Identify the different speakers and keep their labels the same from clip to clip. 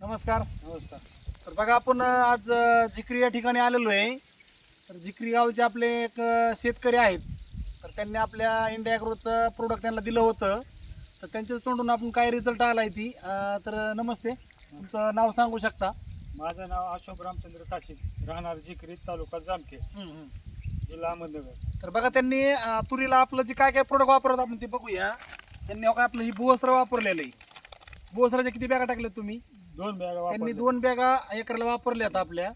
Speaker 1: नमस्कार.
Speaker 2: नमस्कार.
Speaker 1: तर बघा आपण आज जिक्री या ठिकाणी आलेलो आहे. तर जिक्री गावचे आपले एक शेतकरी आहेत. तर त्यांनी आपल्या इंडिया ॲग्रोचं प्रोडक्ट त्यांना दिलं होतं. तर त्यांच्याच तोंडून आपण काय रिझल्ट आला आहे ती तर नमस्ते. तुमचं नाव सांगू शकता?
Speaker 2: माझं नाव अशोक रामचंद्र काशीद राहणार जिकरी तालुका जामखे जिल्हा अहमदनगर.
Speaker 1: तर बघा त्यांनी तुरीला आपलं जे काय काय प्रोडक्ट वापरत आपण ते बघूया. त्यांनी हो काय आपलं ही भुवस्त्र वापरलेलं आहे. भुवस्त्राचे किती बॅगा टाकले तुम्ही?
Speaker 2: दोन बॅगा
Speaker 1: त्यांनी
Speaker 2: वापरल्या.
Speaker 1: दोन बॅगा एकरला वापरल्यात आपल्या.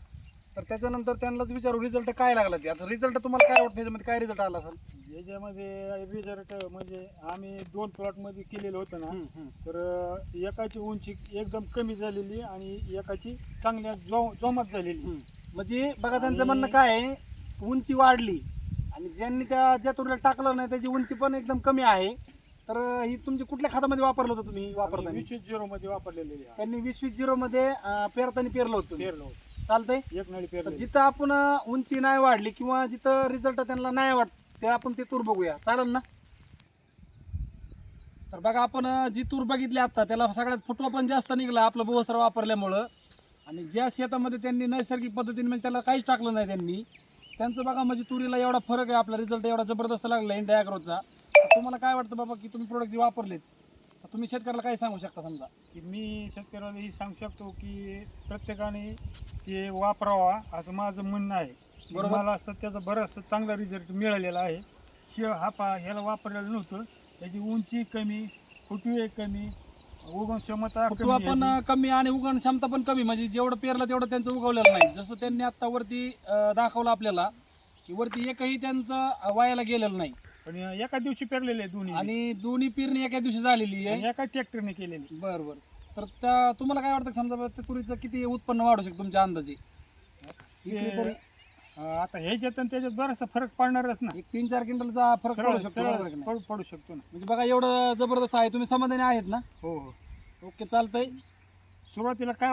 Speaker 1: तर त्याच्यानंतर त्यांनाच विचारू रिझल्ट काय लागला ते? आता रिझल्ट तुम्हाला काय वाटतं? त्याच्यामध्ये काय रिझल्ट आला असेल?
Speaker 2: याच्यामध्ये रिझल्ट म्हणजे आम्ही दोन प्लॉटमध्ये केलेलं होतं ना तर अं, एकाची उंची एकदम कमी झालेली आणि एकाची चांगल्या जो जोमात झालेली.
Speaker 1: म्हणजे बघा त्यांचं म्हणणं काय आहे? उंची वाढली आणि ज्यांनी त्या ज्या तुरीला टाकलं नाही त्याची उंची पण एकदम कमी आहे. तर ही तुमची कुठल्या खात्यामध्ये वापरलं होतं तुम्ही? वापरताना
Speaker 2: वीस झिरो मध्ये वापरलेली आहे.
Speaker 1: त्यांनी वीस वीस झिरो मध्ये अं, पेरताना पेरलं होतं.
Speaker 2: पेरलं होतं.
Speaker 1: चालतंय?
Speaker 2: एक नळी
Speaker 1: तर
Speaker 2: पेरली
Speaker 1: जिथं आपण अं, उंची नाही वाढली किंवा जिथं रिझल्ट त्यांना नाही वाटत ते आपण ते तूर बघूया. चालेल ना? तर बघा आपण अं, जी तूर बघितली आता त्याला सगळ्यात फुटवा पण जास्त निघला आपलं बोवस्त्र वापरल्यामुळं. आणि ज्या शेतामध्ये त्यांनी नैसर्गिक पद्धतीने म्हणजे त्याला काहीच टाकलं नाही त्यांनी त्यांचं बघा म्हणजे तुरीला एवढा फरक आहे आपला रिझल्ट एवढा जबरदस्त लागला इंडिया ॲग्रोचा तुम्हाला काय वाटतं बाबा की तुम्ही प्रोडक्ट जे वापरलेत तर तुम्ही शेतकऱ्याला काय सांगू शकता समजा?
Speaker 2: की मी शेतकऱ्याला ही सांगू शकतो की प्रत्येकाने ते वापरावा असं माझं म्हणणं आहे.
Speaker 1: बरोबर.
Speaker 2: मला असं त्याचा बराचसा चांगला रिझल्ट मिळालेला आहे. शे हा पा ह्याला वापरलेलं नव्हतं. त्याची उंची कमी फुटवे कमी उगम क्षमता
Speaker 1: फुटवा
Speaker 2: कमी
Speaker 1: पण. कमी आणि उगवण क्षमता पण कमी. म्हणजे जेवढं पेरलं तेवढं त्यांचं उगवलेलं नाही. जसं त्यांनी आता वरती अं, दाखवलं आपल्याला की वरती एकही त्यांचं अं, वायाला गेलेलं नाही.
Speaker 2: पण एका दिवशी पेरलेले आहे दोन्ही.
Speaker 1: आणि दोन्ही पेरणी एका दिवशी झालेली आहे.
Speaker 2: एका ट्रॅक्टरने केलेली.
Speaker 1: बरं बरं. तर त्या तुम्हाला काय वाटतं समजा बरं त्या तुरीचं किती उत्पन्न वाढू शकतं तुमच्या अंदाजे? इकडे
Speaker 2: ते-
Speaker 1: तरी
Speaker 2: अं, आता ह्याच्यात आणि त्याच्यात बराचसा फरक पडणारच ना.
Speaker 1: एक तीन चार क्विंटलचा फरक
Speaker 2: सरळ-
Speaker 1: पडू शकतो
Speaker 2: सरळ
Speaker 1: बरोबर की नाही?
Speaker 2: पडू पडू शकतो ना.
Speaker 1: म्हणजे बघा एवढं जबरदस्त आहे तुम्ही समाधानी आहेत ना?
Speaker 2: हो हो.
Speaker 1: ओके चालतंय.
Speaker 2: सुरुवातीला काय